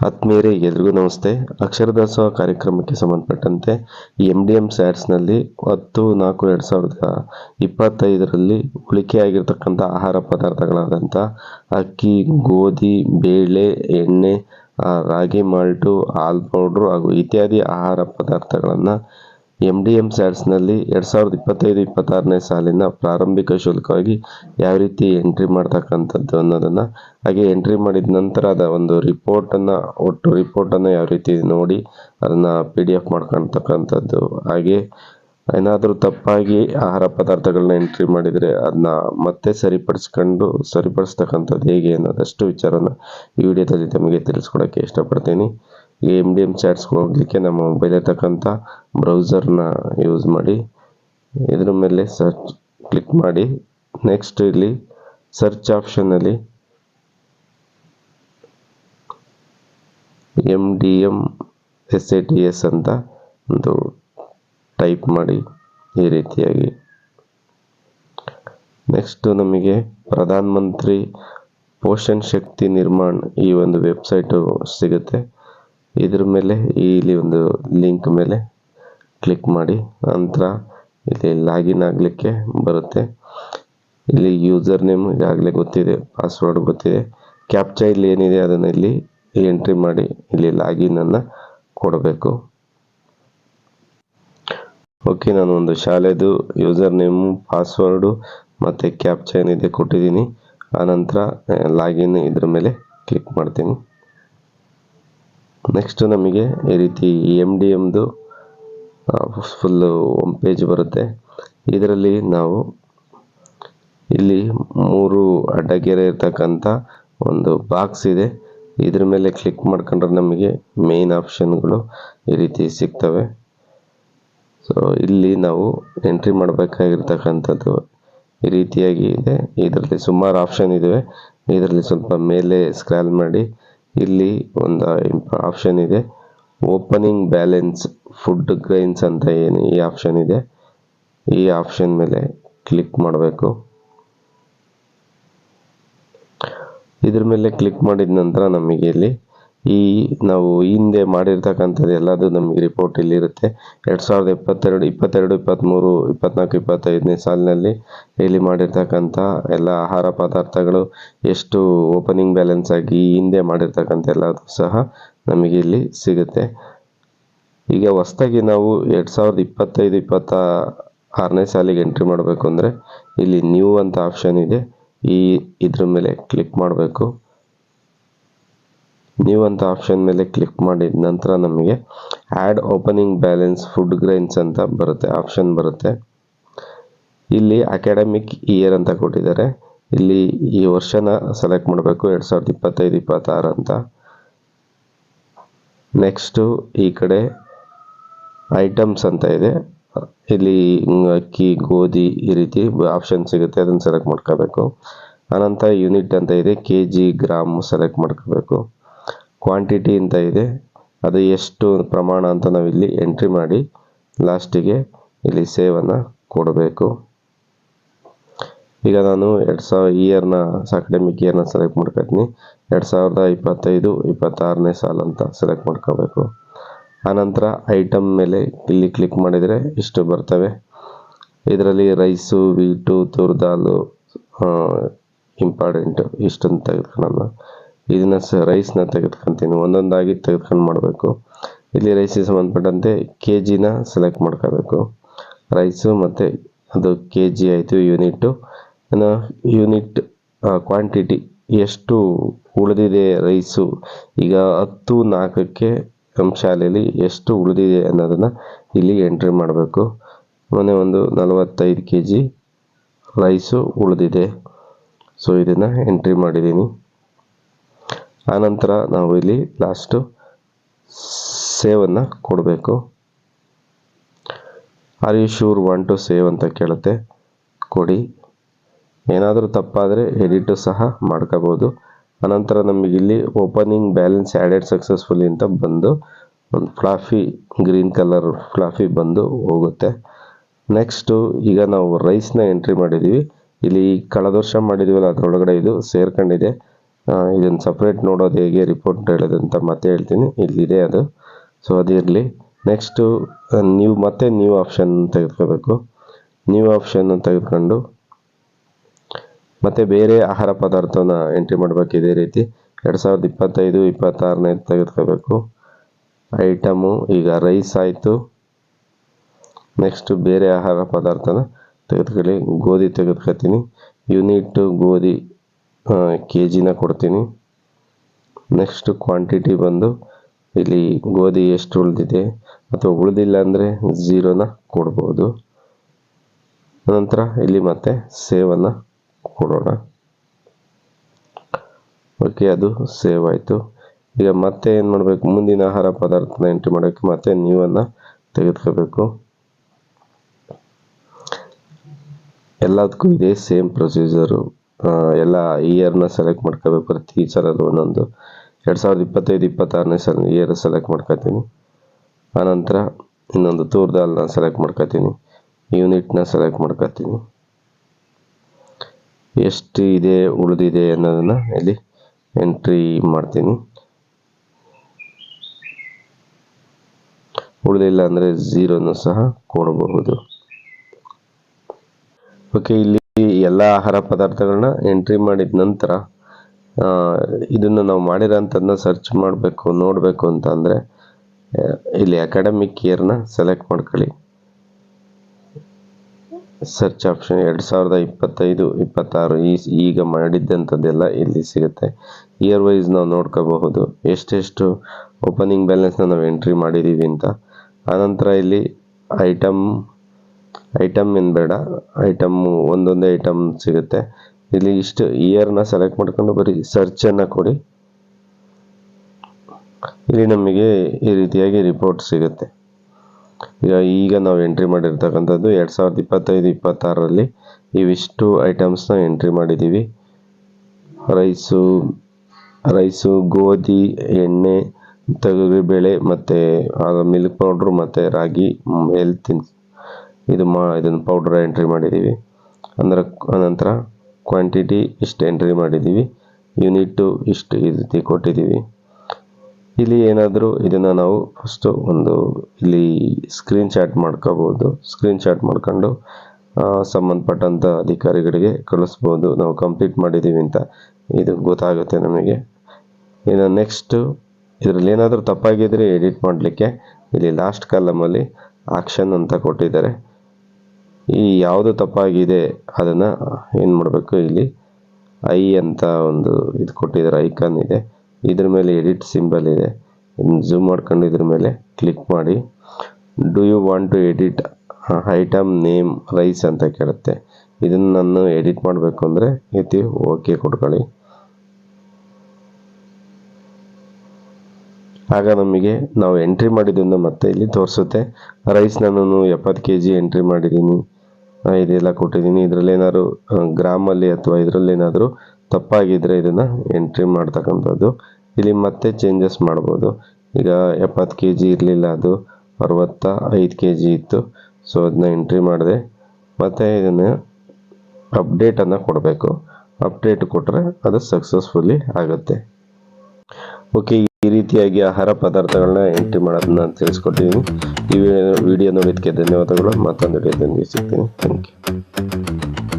ಆತ್ಮೀಯರೇ, ಎಲ್ರಿಗೂ ನಮಸ್ತೆ. ಅಕ್ಷರದಾಸೋಹ ಕಾರ್ಯಕ್ರಮಕ್ಕೆ ಸಂಬಂಧಪಟ್ಟಂತೆ ಎಂ ಡಿ ಎಂ ಸ್ಯಾಟ್ಸ್ನಲ್ಲಿ ಹತ್ತು ನಾಲ್ಕು ಎರಡು ಸಾವಿರದ ಇಪ್ಪತ್ತೈದರಲ್ಲಿ ಉಳಿಕೆಯಾಗಿರ್ತಕ್ಕಂಥ ಆಹಾರ ಪದಾರ್ಥಗಳಾದಂಥ ಅಕ್ಕಿ, ಗೋಧಿ, ಬೇಳೆ, ಎಣ್ಣೆ ರಾಗಿ, ಮಾಲ್ಟು, ಹಾಲ್ ಪೌಡ್ರು ಹಾಗೂ ಇತ್ಯಾದಿ ಆಹಾರ ಪದಾರ್ಥಗಳನ್ನು ಎಂ ಡಿ ಎಂ ಸ್ಯಾಟ್ಸ್ನಲ್ಲಿ ಎರಡು ಸಾವಿರದ ಇಪ್ಪತ್ತೈದು, ಇಪ್ಪತ್ತಾರನೇ ಸಾಲಿನ ಪ್ರಾರಂಭಿಕ ಶುಲ್ಕವಾಗಿ ಯಾವ ರೀತಿ ಎಂಟ್ರಿ ಮಾಡ್ತಕ್ಕಂಥದ್ದು ಅನ್ನೋದನ್ನು ಹಾಗೆ ಎಂಟ್ರಿ ಮಾಡಿದ ನಂತರ ಅದ ಒಂದು ರಿಪೋರ್ಟನ್ನು ಒಟ್ಟು ರಿಪೋರ್ಟನ್ನು ಯಾವ ರೀತಿ ನೋಡಿ ಅದನ್ನು ಪಿ ಡಿ ಎಫ್ ಮಾಡ್ಕೊಳ್ತಕ್ಕಂಥದ್ದು ಹಾಗೆ ಏನಾದರೂ ತಪ್ಪಾಗಿ ಆಹಾರ ಪದಾರ್ಥಗಳನ್ನ ಎಂಟ್ರಿ ಮಾಡಿದರೆ ಅದನ್ನ ಮತ್ತೆ ಸರಿಪಡಿಸ್ಕೊಂಡು ಸರಿಪಡಿಸ್ತಕ್ಕಂಥದ್ದು ಹೇಗೆ ಅನ್ನೋದಷ್ಟು ವಿಚಾರನ ಈ ವಿಡಿಯೋದಲ್ಲಿ ತಮಗೆ ತಿಳಿಸ್ಕೊಡೋಕ್ಕೆ ಇಷ್ಟಪಡ್ತೀನಿ. ಎಂ ಡಿ ಎಂ ಚಾಟ್ಸ್ಗೆ ಹೋಗಲಿಕ್ಕೆ ನಮ್ಮ ಮೊಬೈಲ್ ಇರ್ತಕ್ಕಂಥ ಬ್ರೌಸರ್ನ ಯೂಸ್ ಮಾಡಿ, ಇದ್ರ ಮೇಲೆ ಸರ್ಚ್ ಕ್ಲಿಕ್ ಮಾಡಿ ನೆಕ್ಸ್ಟ್ ಇಲ್ಲಿ search ಆಪ್ಷನ್ನಲ್ಲಿ M D M S A T S ಅಂತ ಒಂದು ಟೈಪ್ ಮಾಡಿ ಈ ರೀತಿಯಾಗಿ. ನೆಕ್ಸ್ಟ್ ನಮಗೆ ಪ್ರಧಾನ ಮಂತ್ರಿ ಪೋಷಣ್ ಶಕ್ತಿ ನಿರ್ಮಾಣ್ ಈ ಒಂದು ವೆಬ್ಸೈಟು ಸಿಗುತ್ತೆ. ಇದ್ರ ಮೇಲೆ, ಇಲ್ಲಿ ಒಂದು ಲಿಂಕ್ ಮೇಲೆ ಕ್ಲಿಕ್ ಮಾಡಿ. ನಂತರ ಇಲ್ಲಿ ಲಾಗಿನ್ ಆಗಲಿಕ್ಕೆ ಬರುತ್ತೆ. ಇಲ್ಲಿ ಯೂಸರ್ ನೇಮ್ ಈಗಾಗಲೇ ಗೊತ್ತಿದೆ, ಪಾಸ್ವರ್ಡ್ ಗೊತ್ತಿದೆ. ಕ್ಯಾಪ್ಚಾ ಇಲ್ಲಿ ಏನಿದೆ ಅದನ್ನು ಇಲ್ಲಿ ಎಂಟ್ರಿ ಮಾಡಿ, ಇಲ್ಲಿ ಲಾಗಿನನ್ನು ಕೊಡಬೇಕು. ಓಕೆ, ನಾನು ಒಂದು ಶಾಲೆದು ಯೂಸರ್ ನೇಮು, ಪಾಸ್ವರ್ಡು ಮತ್ತು ಕ್ಯಾಪ್ಚಾ ಏನಿದೆ ಕೊಟ್ಟಿದ್ದೀನಿ. ಆನಂತರ ಲಾಗಿನ್ ಇದ್ರ ಮೇಲೆ ಕ್ಲಿಕ್ ಮಾಡ್ತೀನಿ. ನೆಕ್ಸ್ಟ್ ನಮಗೆ ಈ ರೀತಿ ಎಂ ಡಿ ಎಮ್ದು ಫುಲ್ಲು ಒಂದು ಪೇಜ್ ಬರುತ್ತೆ. ಇದರಲ್ಲಿ ನಾವು ಇಲ್ಲಿ ಮೂರು ಅಡ್ಡಗೆರೆ ಇರ್ತಕ್ಕಂಥ ಒಂದು ಬಾಕ್ಸ್ ಇದೆ. ಇದ್ರ ಮೇಲೆ ಕ್ಲಿಕ್ ಮಾಡ್ಕೊಂಡ್ರೆ ನಮಗೆ ಮೇನ್ ಆಪ್ಷನ್ಗಳು ಈ ರೀತಿ ಸಿಗ್ತವೆ. ಸೊ ಇಲ್ಲಿ ನಾವು ಎಂಟ್ರಿ ಮಾಡಬೇಕಾಗಿರ್ತಕ್ಕಂಥದ್ದು ಈ ರೀತಿಯಾಗಿ ಇದೆ. ಇದರಲ್ಲಿ ಸುಮಾರು ಆಪ್ಷನ್ ಇದಾವೆ. ಇದರಲ್ಲಿ ಸ್ವಲ್ಪ ಮೇಲೆ ಸ್ಕ್ರಾಲ್ ಮಾಡಿ. ಇಲ್ಲಿ ಒಂದು ಆಪ್ಷನ್ ಇದೆ. ಓಪನಿಂಗ್ ಬ್ಯಾಲೆನ್ಸ್ ಫುಡ್ ಗ್ರೈನ್ಸ್ ಅಂತ ಏನು ಈ ಆಪ್ಷನ್ ಇದೆ. ಈ ಆಪ್ಷನ್ ಮೇಲೆ ಕ್ಲಿಕ್ ಮಾಡಬೇಕು. ಇದ್ರ ಮೇಲೆ ಕ್ಲಿಕ್ ಮಾಡಿದ ನಂತರ ನಮಗೆ ಇಲ್ಲಿ ಈ ನಾವು ಹಿಂದೆ ಮಾಡಿರ್ತಕ್ಕಂಥದ್ದು ಎಲ್ಲದು ನಮಗೆ ರಿಪೋರ್ಟ್ ಇಲ್ಲಿರುತ್ತೆ ಎರಡು ಸಾವಿರದ ಇಪ್ಪತ್ತೆರಡು ಇಪ್ಪತ್ತೆರಡು, ಇಪ್ಪತ್ತ್ಮೂರು ಇಪ್ಪತ್ನಾಲ್ಕು ಇಪ್ಪತ್ತೈದನೇ ಸಾಲಿನಲ್ಲಿ ಇಲ್ಲಿ ಮಾಡಿರ್ತಕ್ಕಂಥ ಎಲ್ಲ ಆಹಾರ ಪದಾರ್ಥಗಳು, ಎಷ್ಟು ಓಪನಿಂಗ್ ಬ್ಯಾಲೆನ್ಸ್ ಆಗಿ ಹಿಂದೆ ಮಾಡಿರ್ತಕ್ಕಂಥ ಎಲ್ಲದು ಸಹ ನಮಗೆ ಇಲ್ಲಿ ಸಿಗುತ್ತೆ. ಈಗ ಹೊಸದಾಗಿ ನಾವು ಎರಡು ಸಾವಿರದ ಇಪ್ಪತ್ತೈದು, ಇಪ್ಪತ್ತ ಆರನೇ ಸಾಲಿಗೆ ಎಂಟ್ರಿ ಮಾಡಬೇಕು ಅಂದರೆ ಇಲ್ಲಿ ನ್ಯೂ ಅಂತ ಆಪ್ಷನ್ ಇದೆ. ಈ ಇದ್ರ ಮೇಲೆ ಕ್ಲಿಕ್ ಮಾಡಬೇಕು. ನ್ಯೂ ಅಂತ ಆಪ್ಷನ್ ಮೇಲೆ ಕ್ಲಿಕ್ ಮಾಡಿದ ನಂತರ ನಮಗೆ add opening balance food grains ಅಂತ ಬರುತ್ತೆ ಆಪ್ಷನ್ ಬರುತ್ತೆ. ಇಲ್ಲಿ ಅಕಾಡೆಮಿಕ್ ಇಯರ್ ಅಂತ ಕೊಟ್ಟಿದ್ದಾರೆ. ಇಲ್ಲಿ ಈ ವರ್ಷನ ಸೆಲೆಕ್ಟ್ ಮಾಡಬೇಕು, ಎರಡು ಸಾವಿರದ ಇಪ್ಪತ್ತೈದು, ಇಪ್ಪತ್ತಾರು ಅಂತ. ನೆಕ್ಸ್ಟು ಈ ಕಡೆ ಐಟಮ್ಸ್ ಅಂತ ಇದೆ. ಇಲ್ಲಿ ಅಕ್ಕಿ, ಗೋಧಿ ಈ ರೀತಿ ಆಪ್ಷನ್ ಸಿಗುತ್ತೆ, ಅದನ್ನು ಸೆಲೆಕ್ಟ್ ಮಾಡ್ಕೋಬೇಕು. ಅನಂತರ ಯೂನಿಟ್ ಅಂತ ಇದೆ ಕೆ ಜಿ ಗ್ರಾಮ್ ಸೆಲೆಕ್ಟ್ ಮಾಡ್ಕೋಬೇಕು. ಕ್ವಾಂಟಿಟಿ ಅಂತ ಇದೆ. ಅದು ಎಷ್ಟು ಪ್ರಮಾಣ ಅಂತ ನಾವು ಇಲ್ಲಿ ಎಂಟ್ರಿ ಮಾಡಿ ಲಾಸ್ಟಿಗೆ ಇಲ್ಲಿ ಸೇವನ್ನು ಕೊಡಬೇಕು. ಈಗ ನಾನು ಎರಡು ಸಾವಿರ ಇಯರ್ನ ಅಕಾಡೆಮಿಕ್ ಇಯರ್ನ ಸೆಲೆಕ್ಟ್ ಮಾಡ್ಕೊತೀನಿ. ಎರಡು ಸಾವಿರದ ಇಪ್ಪತ್ತೈದು, ಇಪ್ಪತ್ತಾರನೇ ಸಾಲ ಅಂತ ಸೆಲೆಕ್ಟ್ ಮಾಡ್ಕೋಬೇಕು. ಆನಂತರ ಐಟಮ್ ಮೇಲೆ ಇಲ್ಲಿ ಕ್ಲಿಕ್ ಮಾಡಿದರೆ ಇಷ್ಟು ಬರ್ತವೆ. ಇದರಲ್ಲಿ ರೈಸು ವೀಟು ತುರ್ದಾಲು ಇಂಪಾರ್ಟೆಂಟ್ ಇಷ್ಟನ್ನು ತೆಗೆದುಕೊಳ್ಳೋಣ. ಇದನ್ನು ಸ ರೈಸ್ನ ತೆಗೆದುಕೊಂತೀನಿ. ಒಂದೊಂದಾಗಿ ತೆಗೆದುಕೊಂಡು ಮಾಡಬೇಕು. ಇಲ್ಲಿ ರೈಸಿಗೆ ಸಂಬಂಧಪಟ್ಟಂತೆ ಕೆ ಜಿನ ಸೆಲೆಕ್ಟ್ ಮಾಡ್ಕೋಬೇಕು. ರೈಸು ಮತ್ತು ಅದು ಕೆ ಜಿ ಆಯಿತು ಯೂನಿಟ್ಟು ಇನ್ನು ಯೂನಿಟ್ ಕ್ವಾಂಟಿಟಿ ಎಷ್ಟು ಉಳಿದಿದೆ ರೈಸು ಈಗ ಹತ್ತು ನಾಲ್ಕಕ್ಕೆ ನಮ್ಮ ಶಾಲೆಯಲ್ಲಿ ಎಷ್ಟು ಉಳಿದಿದೆ ಅನ್ನೋದನ್ನು ಇಲ್ಲಿ ಎಂಟ್ರಿ ಮಾಡಬೇಕು. ಮೊನ್ನೆ ಒಂದು ನಲವತ್ತೈದು ಕೆ ಜಿ ರೈಸು ಉಳಿದಿದೆ. ಸೊ ಇದನ್ನು ಎಂಟ್ರಿ ಮಾಡಿದ್ದೀನಿ. ಆನಂತರ ನಾವು ಇಲ್ಲಿ ಲಾಸ್ಟು ಸೇವನ್ನು ಕೊಡಬೇಕು. Are you sure want to save ಅಂತ ಕೇಳುತ್ತೆ. ಕೊಡಿ. ಏನಾದರೂ ತಪ್ಪಾದರೆ ಎಡಿಟು ಸಹ ಮಾಡ್ಕೋಬೋದು. ಆನಂತರ ನಮಗೆ ಇಲ್ಲಿ ಓಪನಿಂಗ್ ಬ್ಯಾಲೆನ್ಸ್ ಆ್ಯಡೆಡ್ ಸಕ್ಸಸ್ಫುಲಿ ಅಂತ ಬಂದು ಒಂದು ಫ್ಲಾಫಿ ಗ್ರೀನ್ ಕಲರ್ ಫ್ಲಾಫಿ ಬಂದು ಹೋಗುತ್ತೆ. ನೆಕ್ಸ್ಟು ಈಗ ನಾವು ರೈಸ್ನ ಎಂಟ್ರಿ ಮಾಡಿದ್ದೀವಿ ಇಲ್ಲಿ ಕಳೆದ ವರ್ಷ ಮಾಡಿದ್ದೀವಲ್ಲ ಅದರೊಳಗಡೆ ಇದು ಸೇರ್ಕೊಂಡಿದೆ. ಇದನ್ನು ಸಪ್ರೇಟ್ ನೋಡೋದು ಹೇಗೆ ರಿಪೋರ್ಟ್ ಹೇಳೋದು ಅಂತ ಮತ್ತೆ ಹೇಳ್ತೀನಿ. ಇಲ್ಲಿದೆ ಅದು ಸೊ ಅದಿರಲಿ ನೆಕ್ಸ್ಟು ನೀವು ಮತ್ತೆ ನ್ಯೂ ಆಪ್ಷನ್ ತೆಗೆದುಕೋಬೇಕು. ನ್ಯೂ ಆಪ್ಷನ್ ತೆಗೆದುಕೊಂಡು ಮತ್ತೆ ಬೇರೆ ಆಹಾರ ಪದಾರ್ಥನ ಎಂಟ್ರಿ ಮಾಡಬೇಕು ಇದೇ ರೀತಿ. ಎರಡು ಸಾವಿರದ ಇಪ್ಪತ್ತೈದು, ಇಪ್ಪತ್ತಾರನೇ ತೆಗೆದುಕೋಬೇಕು. ಐಟಮು ಈಗ ರೈಸ್ ಆಯಿತು. ನೆಕ್ಸ್ಟು ಬೇರೆ ಆಹಾರ ಪದಾರ್ಥನ ತೆಗೆದುಕೊಳ್ಳಿ. ಗೋಧಿ ತೆಗೆದುಕೊತೀನಿ ಯೂನಿಟ್ ಗೋಧಿ. ಕೆ ಜಿನ ಕೊಡ್ತೀನಿ. ನೆಕ್ಸ್ಟ್ ಕ್ವಾಂಟಿಟಿ ಬಂದು ಇಲ್ಲಿ ಗೋಧಿ ಎಷ್ಟು ಉಳಿದಿದೆ ಅಥವಾ ಉಳಿದಿಲ್ಲ ಅಂದರೆ ಝೀರೋನ ಕೊಡ್ಬೋದು. ನಂತರ ಇಲ್ಲಿ ಮತ್ತೆ ಸೇವನ್ನು ಕೊಡೋಣ. ಓಕೆ ಅದು ಸೇವ್ ಆಯಿತು. ಈಗ ಮತ್ತೆ ಏನು ಮಾಡಬೇಕು? ಮುಂದಿನ ಆಹಾರ ಪದಾರ್ಥನ ಎಂಟ್ರಿ ಮಾಡೋಕ್ಕೆ ಮತ್ತೆ ನೀವನ್ನು ತೆಗೆದುಕೋಬೇಕು. ಎಲ್ಲದಕ್ಕೂ ಇದೇ ಸೇಮ್ ಪ್ರೊಸೀಜರು ಎಲ್ಲ ಇಯರ್ನ ಸೆಲೆಕ್ಟ್ ಮಾಡ್ಕೋಬೇಕು ಪ್ರತಿ ಸಲ ಒಂದೊಂದು. ಎರಡು ಸಾವಿರದ ಇಪ್ಪತ್ತೈದು, ಇಪ್ಪತ್ತಾರನೇ ಸಲ ಇಯರ್ ಸೆಲೆಕ್ಟ್ ಮಾಡ್ಕೋತೀನಿ. ಆನಂತರ ಇನ್ನೊಂದು ತೂರ್ದಾಲ್ನ ಸೆಲೆಕ್ಟ್ ಮಾಡ್ಕೋತೀನಿ. ಯೂನಿಟ್ನ ಸೆಲೆಕ್ಟ್ ಮಾಡ್ಕೋತೀನಿ. ಎಷ್ಟು ಇದೆ, ಉಳಿದಿದೆ ಅನ್ನೋದನ್ನು ಇಲ್ಲಿ ಎಂಟ್ರಿ ಮಾಡ್ತೀನಿ. ಉಳಿದಿಲ್ಲ ಅಂದರೆ ಝೀರೋನು ಸಹ ಕೊಡಬಹುದು. ಓಕೆ ಇಲ್ಲಿ ಎಲ್ಲ ಆಹಾರ ಪದಾರ್ಥಗಳನ್ನ ಎಂಟ್ರಿ ಮಾಡಿದ ನಂತರ ಇದನ್ನು ನಾವು ಮಾಡಿರೋಂಥದ್ದನ್ನ ಸರ್ಚ್ ಮಾಡಬೇಕು, ನೋಡಬೇಕು ಅಂತ ಅಂದರೆ ಇಲ್ಲಿ ಅಕಾಡೆಮಿಕ್ ಇಯರ್ನ ಸೆಲೆಕ್ಟ್ ಮಾಡ್ಕೊಳ್ಳಿ. ಸರ್ಚ್ ಆಪ್ಷನ್ ಎರಡು ಸಾವಿರದ ಇಪ್ಪತ್ತೈದು, ಇಪ್ಪತ್ತಾರು, ಈ, ಈಗ ಮಾಡಿದ್ದಂಥದ್ದೆಲ್ಲ ಇಲ್ಲಿ ಸಿಗುತ್ತೆ. ಇಯರ್ ವೈಸ್ ನಾವು ನೋಡ್ಕೋಬಹುದು, ಎಷ್ಟೆಷ್ಟು ಓಪನಿಂಗ್ ಬ್ಯಾಲೆನ್ಸ್ನ ನಾವು ಎಂಟ್ರಿ ಮಾಡಿದ್ದೀವಿ ಅಂತ. ಆನಂತರ ಇಲ್ಲಿ ಐಟಮ್ ಐಟಮ್ ಏನು ಬೇಡ. ಐಟಮ್ಮು ಒಂದೊಂದೇ ಐಟಮ್ ಸಿಗುತ್ತೆ. ಇಲ್ಲಿ ಇಷ್ಟು ಇಯರ್ನ ಸೆಲೆಕ್ಟ್ ಮಾಡ್ಕೊಂಡು ಬರೀ ಸರ್ಚನ್ನು ಕೊಡಿ. ಇಲ್ಲಿ ನಮಗೆ ಈ ರೀತಿಯಾಗಿ ರಿಪೋರ್ಟ್ ಸಿಗುತ್ತೆ. ಈಗ ಈಗ ನಾವು ಎಂಟ್ರಿ ಮಾಡಿರ್ತಕ್ಕಂಥದ್ದು ಎರಡು ಸಾವಿರದ ಇಪ್ಪತ್ತೈದು, ಇಪ್ಪತ್ತಾರರಲ್ಲಿ ಇವಿಷ್ಟು ಐಟಮ್ಸ್ನ ಎಂಟ್ರಿ ಮಾಡಿದ್ದೀವಿ ರೈಸು ರೈಸು ಗೋಧಿ, ಎಣ್ಣೆ ತೊಗರಿಬೇಳೆ ಮತ್ತು ಮಿಲ್ಕ್ ಪೌಡ್ರು ಮತ್ತು ರಾಗಿ ಹೆಲ್ತ್ ಇದು ಮಾ, ಇದನ್ನು ಪೌಡ್ರ್ ಎಂಟ್ರಿ ಮಾಡಿದ್ದೀವಿ. ಅಂದರೆ ಅನಂತರ ಕ್ವಾಂಟಿಟಿ ಇಷ್ಟು ಎಂಟ್ರಿ ಮಾಡಿದ್ದೀವಿ. ಯೂನಿಟ್ಟು ಇಷ್ಟು ಈ ರೀತಿ ಕೊಟ್ಟಿದ್ದೀವಿ. ಇಲ್ಲಿ ಏನಾದರೂ ಇದನ್ನು ನಾವು ಫಸ್ಟು ಒಂದು ಇಲ್ಲಿ ಸ್ಕ್ರೀನ್ ಶಾಟ್ ಮಾಡ್ಕೋಬೋದು. ಸ್ಕ್ರೀನ್ ಶಾಟ್ ಮಾಡ್ಕೊಂಡು ಸಂಬಂಧಪಟ್ಟಂಥ ಅಧಿಕಾರಿಗಳಿಗೆ ಕಳಿಸ್ಬೋದು. ನಾವು ಕಂಪ್ಲೀಟ್ ಮಾಡಿದ್ದೀವಿ ಅಂತ ಇದು ಗೊತ್ತಾಗುತ್ತೆ ನಮಗೆ. ಇನ್ನು ನೆಕ್ಸ್ಟು ಇದರಲ್ಲಿ ಏನಾದರೂ ತಪ್ಪಾಗಿದ್ದರೆ ಎಡಿಟ್ ಮಾಡಲಿಕ್ಕೆ ಇಲ್ಲಿ ಲಾಸ್ಟ್ ಕಾಲಮಲ್ಲಿ ಆಕ್ಷನ್ ಅಂತ ಕೊಟ್ಟಿದ್ದಾರೆ. ಈ ಯಾವುದು ತಪ್ಪಾಗಿದೆ ಅದನ್ನು ಏನು ಮಾಡಬೇಕು ಇಲ್ಲಿ? ಐ ಅಂತ ಒಂದು ಇದು ಕೊಟ್ಟಿದ್ದಾರೆ, ಐಕಾನ್ ಇದೆ. ಇದ್ರ ಮೇಲೆ ಎಡಿಟ್ ಸಿಂಬಲ್ ಇದೆ. ಝೂಮ್ ಮಾಡ್ಕೊಂಡು ಇದ್ರ ಮೇಲೆ ಕ್ಲಿಕ್ ಮಾಡಿ. Do you want to edit item name rice ಅಂತ ಕೇಳುತ್ತೆ. ಇದನ್ನು ನಾನು ಎಡಿಟ್ ಮಾಡಬೇಕು ಅಂದರೆ ಇತಿ ಓಕೆ ಕೊಟ್ಕೊಳ್ಳಿ. ಆಗ ನಮಗೆ ನಾವು ಎಂಟ್ರಿ ಮಾಡಿದ್ದನ್ನು ಮತ್ತೆ ಇಲ್ಲಿ ತೋರಿಸುತ್ತೆ. ರೈಸ್ ನಾನು ಎಪ್ಪತ್ತು ಕೆ ಜಿ ಎಂಟ್ರಿ ಮಾಡಿದ್ದೀನಿ. ಇದೆಲ್ಲ ಕೊಟ್ಟಿದ್ದೀನಿ. ಇದರಲ್ಲಿ ಏನಾದ್ರು ಗ್ರಾಮಲ್ಲಿ ಅಥವಾ ಇದರಲ್ಲಿ ಏನಾದರೂ ತಪ್ಪಾಗಿದ್ದರೆ ಇದನ್ನು ಎಂಟ್ರಿ ಮಾಡ್ತಕ್ಕಂಥದ್ದು. ಇಲ್ಲಿ ಮತ್ತೆ ಚೇಂಜಸ್ ಮಾಡ್ಬೋದು. ಈಗ ಎಪ್ಪತ್ತು ಕೆ ಜಿ ಇರಲಿಲ್ಲ ಅದು, ಅರವತ್ತ ಐದು ಕೆ ಜಿ ಇತ್ತು. ಸೊ ಅದನ್ನ ಎಂಟ್ರಿ ಮಾಡಿದೆ. ಮತ್ತು ಇದನ್ನು ಅಪ್ಡೇಟನ್ನು ಕೊಡಬೇಕು. ಅಪ್ಡೇಟ್ ಕೊಟ್ಟರೆ ಅದು ಸಕ್ಸಸ್ಫುಲ್ಲಿ ಆಗುತ್ತೆ. ಓಕೆ ಈ ರೀತಿಯಾಗಿ ಆಹಾರ ಪದಾರ್ಥಗಳನ್ನ ಎಂಟ್ರಿ ಮಾಡೋದನ್ನ ತಿಳಿಸ್ಕೊಟ್ಟಿದ್ದೀನಿ ಈ ವಿಡಿಯೋ ನೋಡಿದ್ದಕ್ಕೆ ಧನ್ಯವಾದಗಳು. ಮತ್ತೊಂದು ವಿಡಿಯೋದೊಂದಿಗೆ ಸಿಗ್ತೀನಿ. Thank you